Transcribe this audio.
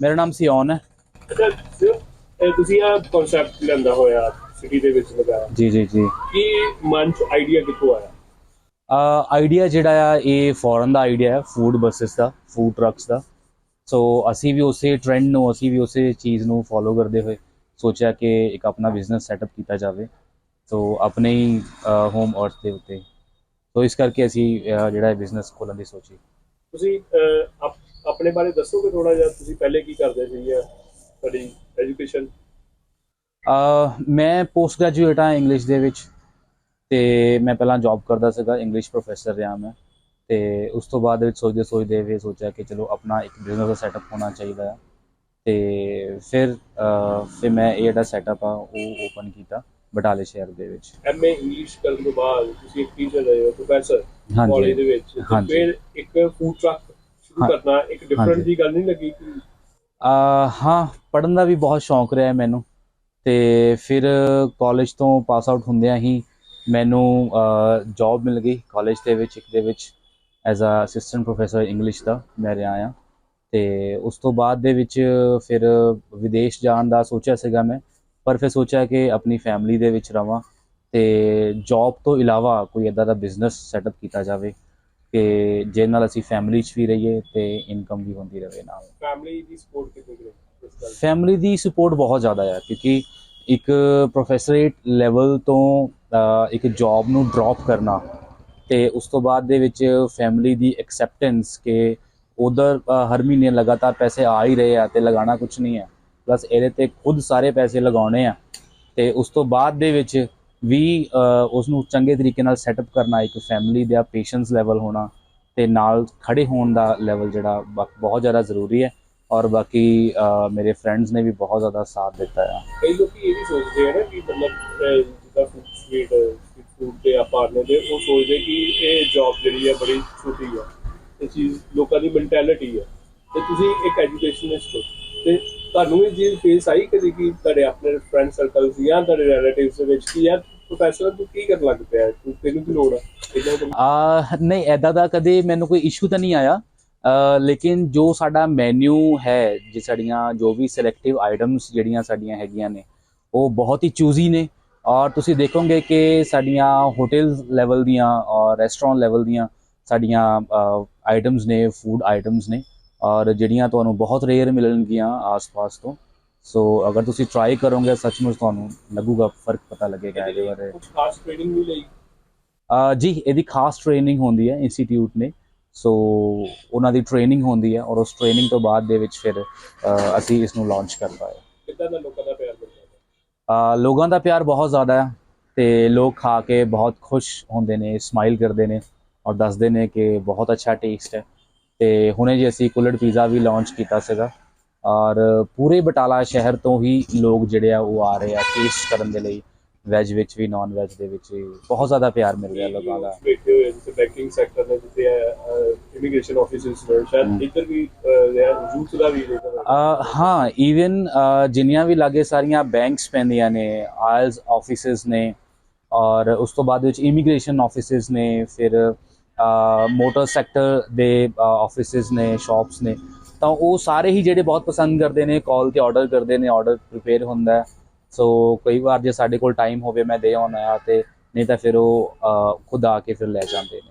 ਮੇਰਾ ਨਾਮ ਸਿਓਨ ਹੈ। ਤੁਸੀਂ ਆ ਕਨਸੈਪਟ ਲੈਂਦਾ ਹੋਇਆ ਸਿਟੀ ਦੇ ਵਿੱਚ ਲਗਾਇਆ ਜੀ ਜੀ ਜੀ। ਕੀ ਮਨ ਚ ਆਈਡੀਆ ਕਿੱਥੋਂ ਆਇਆ? ਆਈਡੀਆ ਜਿਹੜਾ ਆ ਇਹ ਫੋਰਨ ਦਾ ਆਈਡੀਆ ਹੈ ਫੂਡ ਬੱਸਸ ਦਾ ਫੂਡ ਟਰੱਕਸ ਦਾ। ਸੋ ਅਸੀਂ ਵੀ ਉਸੇ ਟ੍ਰੈਂਡ ਨੂੰ ਅਸੀਂ ਵੀ ਉਸੇ ਚੀਜ਼ ਨੂੰ ਫੋਲੋ ਕਰਦੇ ਹੋਏ ਸੋਚਿਆ ਕਿ ਇੱਕ ਆਪਣਾ ਬਿਜ਼ਨਸ ਸੈਟਅਪ ਕੀਤਾ ਜਾਵੇ। ਸੋ ਆਪਣੇ ਹੀ ਹੋਮ ਅਰਥ ਦੇ ਉੱਤੇ। ਸੋ ਇਸ ਕਰਕੇ ਅਸੀਂ ਜਿਹੜਾ ਬਿਜ਼ਨਸ ਖੋਲ੍ਹਣ ਦੀ ਸੋਚੀ। ਤੁਸੀਂ ਆਪਣੇ ਬਾਰੇ ਦੱਸੋਗੇ ਥੋੜਾ ਜਿਹਾ? ਤੁਸੀਂ ਪਹਿਲੇ ਕੀ ਕਰਦੇ ਸੀ, ਜਾਂ ਤੁਹਾਡੀ ਐਜੂਕੇਸ਼ਨ ਮੈਂ ਪੋਸਟ ਗ੍ਰੈਜੂਏਟ ਹਾਂ ਇੰਗਲਿਸ਼ ਦੇ ਵਿੱਚ, ਤੇ ਮੈਂ ਪਹਿਲਾਂ ਜੌਬ ਕਰਦਾ ਸੀਗਾ ਇੰਗਲਿਸ਼ ਪ੍ਰੋਫੈਸਰ ਰਿਹਾ ਮੈਂ, ਤੇ ਉਸ ਤੋਂ ਬਾਅਦ ਵਿੱਚ ਸੋਚਦੇ ਸੋਚਦੇ ਵੀ ਸੋਚਿਆ ਕਿ ਚਲੋ ਆਪਣਾ ਇੱਕ ਬਿਜ਼ਨਸ ਦਾ ਸੈਟਅਪ ਹੋਣਾ ਚਾਹੀਦਾ ਆ ਤੇ ਫਿਰ ਫਿਰ ਮੈਂ ਇਹ ਜਿਹੜਾ ਸੈਟਅਪ ਆ, ਉਹ ਓਪਨ ਕੀਤਾ। ਬਟਾਲੇ ਸ਼ਹਿਰ ਦੇ ਵਿੱਚ ਐਮਏ ਇੰਗਲਿਸ਼ ਕਰਨ ਤੋਂ ਬਾਅਦ ਤੁਸੀਂ ਇੱਕ ਟੀਚਰ ਰਹੇ ਹੋ ਪ੍ਰੋਫੈਸਰ ਹਾਂਜੀ। ਕਾਲਜ ਦੇ ਵਿੱਚ। ਫਿਰ ਇੱਕ ਫੂਡ ਟਰੱਕ ਸ਼ੁਰੂ। ਕਰਨਾ ਇੱਕ ਡਿਫਰੈਂਟ। ਜੀ ਗੱਲ ਨਹੀਂ ਲੱਗੀ ਕਿ ਅਹ, ਹਾਂ ਪੜ੍ਹਨ ਦਾ ਵੀ ਬਹੁਤ ਸ਼ੌਂਕ ਰਿਹਾ ਮੈਨੂੰ ਤੇ ਫਿਰ ਕਾਲਜ ਤੋਂ ਪਾਸ ਆਊਟ ਹੁੰਦਿਆਂ ਹੀ ਮੈਨੂੰ ਜੌਬ ਮਿਲ ਗਈ ਕਾਲਜ ਦੇ ਵਿੱਚ ਇੱਕ ਦੇ ਵਿੱਚ as a assistant professor English ਦਾ ਮੈਂ ਰਿਹਾ ਆ ਤੇ ਉਸ ਤੋਂ ਬਾਅਦ ਦੇ ਵਿੱਚ ਫਿਰ ਵਿਦੇਸ਼ ਜਾਣ ਦਾ ਸੋਚਿਆ ਸੀਗਾ ਮੈਂ ਪਰ ਫਿਰ ਸੋਚਿਆ ਕਿ ਆਪਣੀ ਫੈਮਿਲੀ ਦੇ ਵਿੱਚ ਰਵਾਂ ਤੇ ਜੌਬ ਤੋਂ ਇਲਾਵਾ ਕੋਈ ਇਦਾਂ ਦਾ ਬਿਜ਼ਨਸ ਸੈਟਅਪ ਕੀਤਾ ਜਾਵੇ ਕਿ ਜਿਹਦੇ ਨਾਲ ਅਸੀਂ ਫੈਮਿਲੀ 'ਚ ਵੀ ਰਹੀਏ ਤੇ ਇਨਕਮ ਵੀ ਹੁੰਦੀ ਰਹੇ ਨਾਲ ਫੈਮਿਲੀ ਦੀ ਸਪੋਰਟ ਕਿੰਨੀ ਦੀ? ਫੈਮਿਲੀ ਦੀ ਸਪੋਰਟ ਬਹੁਤ ਜ਼ਿਆਦਾ ਹੈ ਕਿਉਂਕਿ ਇੱਕ ਪ੍ਰੋਫੈਸਰੇਟ ਲੈਵਲ ਤੋਂ ਇੱਕ ਜੌਬ ਨੂੰ ਡ੍ਰੌਪ ਕਰਨਾ ਤੇ ਉਸ ਤੋਂ ਬਾਅਦ ਦੇ ਵਿੱਚ ਫੈਮਿਲੀ ਦੀ ਐਕਸੈਪਟੈਂਸ ਕਿ ਉਧਰ ਹਰ ਮਹੀਨੇ ਲਗਾਤਾਰ ਪੈਸੇ ਆ ਹੀ ਰਹੇ ਆ ਤੇ ਲਗਾਉਣਾ ਕੁਝ ਨਹੀਂ ਹੈ ਪਲੱਸ ਇਹਦੇ ਤੇ ਖੁਦ ਸਾਰੇ ਪੈਸੇ ਲਗਾਉਣੇ ਆ। ਤੇ ਉਸ ਤੋਂ ਬਾਅਦ ਦੇ ਵਿੱਚ ਵੀ ਅਹ, ਉਸ ਨੂੰ ਚੰਗੇ ਤਰੀਕੇ ਨਾਲ ਸੈਟਅਪ ਕਰਨਾ ਇੱਕ ਫੈਮਿਲੀ ਦਾ ਪੇਸ਼ੈਂਸ ਲੈਵਲ ਹੋਣਾ ਤੇ ਨਾਲ ਖੜੇ ਹੋਣ ਦਾ ਲੈਵਲ ਜਿਹੜਾ ਬ- ਬਹੁਤ ਜ਼ਿਆਦਾ ਜ਼ਰੂਰੀ ਹੈ ਔਰ ਬਾਕੀ ਮੇਰੇ ਫਰੈਂਡਸ ਨੇ ਵੀ ਬਹੁਤ ਜ਼ਿਆਦਾ ਸਾਥ ਦਿੱਤਾ ਆ। ਕਈ ਲੋਕੀ ਇਹ ਵੀ ਸੋਚਦੇ ਆ ਨਾ ਕਿ ਮਤਲਬ ਜਿੱਦਾਂ ਫੂਡ ਸਟਰੀਟ ਫੂਡ ਤੇ ਆਪਾਂ ਆਨੇ ਦੇ ਉਹ ਸੋਚਦੇ ਕਿ ਇਹ ਜੌਬ ਜਿਹੜੀ ਹੈ ਬੜੀ ਛੋਟੀ ਹੈ ਇਹ ਚੀਜ਼ ਲੋਕਾਂ ਦੀ ਮੈਂਟੈਲਿਟੀ ਹੈ ਤੇ ਤੁਸੀਂ ਇੱਕ ਐਜੂਕੇਸ਼ਨਿਸਟ ਹੋ ਤੇ ਤੁਹਾਨੂੰ ਇਹ ਚੀਜ਼ ਫੇਸ ਆਈ ਕਦੀ ਕਿ ਤੁਹਾਡੇ ਆਪਣੇ ਫਰੈਂਡ ਸਰਕਲ ਜਾਂ ਤੁਹਾਡੇ ਰਿਲੇਟਿਵਸ ਦੇ ਵਿੱਚ ਕਿ ਯਾਰ ਪ੍ਰੋਫੈਸਰ ਤੂੰ ਕੀ ਕਰਨ ਲੱਗ ਪਿਆ? ਤੂੰ ਤੈਨੂੰ ਕੀ ਲੋੜ ਆ? ਨਹੀਂ ਐਦਾਂ ਦਾ ਕਦੇ ਮੈਨੂੰ ਕੋਈ ਇਸ਼ੂ ਤਾਂ ਨਹੀਂ ਆਇਆ। ਲੇਕਿਨ ਜੋ ਸਾਡਾ ਮੈਨੂ ਹੈ, ਜੇ ਸਾਡੀਆਂ ਜੋ ਵੀ ਸਿਲੈਕਟਿਵ ਆਈਟਮਸ ਜਿਹੜੀਆਂ ਸਾਡੀਆਂ ਹੈਗੀਆਂ ਨੇ, ਉਹ ਬਹੁਤ ਹੀ ਚੂਜ਼ੀ ਨੇ। ਔਰ ਤੁਸੀਂ ਦੇਖੋਗੇ ਕਿ ਸਾਡੀਆਂ ਹੋਟਲ ਲੈਵਲ ਦੀਆਂ ਔਰ ਰੈਸਟੋਰੈਂਟ ਲੈਵਲ ਦੀਆਂ ਸਾਡੀਆਂ ਆਈਟਮਸ ਨੇ ਫੂਡ ਆਈਟਮਸ ਨੇ। ਔਰ ਜਿਹੜੀਆਂ ਤੁਹਾਨੂੰ ਬਹੁਤ ਰੇਅਰ ਮਿਲਣਗੀਆਂ ਆਸ-ਪਾਸ ਤੋਂ। ਸੋ ਅਗਰ ਤੁਸੀਂ ਟਰਾਈ ਕਰੋਗੇ ਸੱਚਮੁੱਚ ਤੁਹਾਨੂੰ ਲੱਗੂਗਾ ਫ਼ਰਕ ਪਤਾ ਲੱਗੇਗਾ ਇਹਦੇ ਬਾਰੇ। ਕੁਝ ਖਾਸ ਟ੍ਰੇਨਿੰਗ ਵੀ ਲਈ? ਅਹ ਜੀ ਇਹਦੀ ਖਾਸ ਟ੍ਰੇਨਿੰਗ ਹੁੰਦੀ ਹੈ ਇੰਸਟੀਚਿਊਟ ਨੇ। ਸੋ ਉਹਨਾਂ ਦੀ ਟ੍ਰੇਨਿੰਗ ਹੁੰਦੀ ਹੈ ਔਰ ਉਸ ਟ੍ਰੇਨਿੰਗ ਤੋਂ ਬਾਅਦ ਦੇ ਵਿੱਚ ਫਿਰ ਅਸੀਂ ਇਸ ਨੂੰ ਲਾਂਚ ਹੈ ਕਿੱਦਾਂ ਦਾ ਲੋਕਾਂ ਦਾ ਪਿਆਰ ਅਹ, ਲੋਕਾਂ ਦਾ ਪਿਆਰ ਬਹੁਤ ਜ਼ਿਆਦਾ ਹੈ ਤੇ ਲੋਕ ਖਾ ਕੇ ਬਹੁਤ ਖੁਸ਼ ਹੁੰਦੇ ਨੇ ਸਮਾਈਲ ਕਰਦੇ ਨੇ ਔਰ ਦੱਸਦੇ ਨੇ ਕਿ ਬਹੁਤ ਅੱਛਾ ਟੇਸਟ ਹੈ। ਤੇ ਹੁਣੇ ਜੇ ਅਸੀਂ ਕੁਲੜ ਪੀਜ਼ਾ ਵੀ ਲਾਂਚ ਕੀਤਾ ਸੀਗਾ। ਔਰ ਪੂਰੇ ਬਟਾਲਾ ਸ਼ਹਿਰ ਤੋਂ ਹੀ ਲੋਕ ਜਿਹੜੇ ਆ ਉਹ ਆ ਰਹੇ ਆ ਟੇਸਟ ਕਰਨ ਦੇ ਲਈ। ਵੈਜ ਵਿੱਚ ਵੀ ਨਾਨ ਵੈਜ ਦੇ ਵਿੱਚ ਵੀ ਬਹੁਤ ਜ਼ਿਆਦਾ ਪਿਆਰ ਮਿਲ ਰਿਹਾ ਲੋਕਾਂ ਦਾ। ਬੈਠੇ ਹੋਏ ਜਿੱਥੇ ਬੈਂਕਿੰਗ ਸੈਕਟਰ ਨੇ ਜਿੱਥੇ ਇਮੀਗ੍ਰੇਸ਼ਨ ਆਫਿਸਿਸ ਨੇ ਸ਼ਾਇਦ ਇੱਧਰ ਵੀ ਯੂਥ ਦਾ ਵੀ ਇੱਧਰ ਅ, ਹਾਂ ਈਵਨ ਜਿੰਨੀਆਂ ਵੀ ਲਾਗੇ ਸਾਰੀਆਂ ਬੈਂਕਸ ਪੈਂਦੀਆਂ ਨੇ ਆਇਲਸ ਆਫਿਸਿਸ ਨੇ ਔਰ ਉਸ ਤੋਂ ਬਾਅਦ ਵਿੱਚ ਇਮੀਗ੍ਰੇਸ਼ਨ ਆਫਿਸਿਸ ਨੇ ਫਿਰ ਮੋਟਰ ਸੈਕਟਰ ਦੇ ਆਫਿਸਿਸ ਨੇ ਸ਼ਾਪਸ ਨੇ, ਤਾਂ ਉਹ ਸਾਰੇ ਹੀ ਜਿਹੜੇ ਬਹੁਤ ਪਸੰਦ ਕਰਦੇ ਨੇ ਕਾਲ ਤੇ ਆਰਡਰ ਕਰਦੇ ਨੇ ਆਰਡਰ ਪ੍ਰਿਪੇਅਰ ਹੁੰਦਾ ਸੋ ਕਈ ਵਾਰ ਜੇ ਸਾਡੇ ਕੋਲ ਟਾਈਮ ਹੋਵੇ, ਮੈਂ ਦੇ ਆਉਣਾ ਆ ਤੇ ਨਹੀਂ ਤਾਂ ਫਿਰ ਉਹ ਖੁਦ ਆ ਕੇ ਫਿਰ ਲੈ ਜਾਂਦੇ ਨੇ।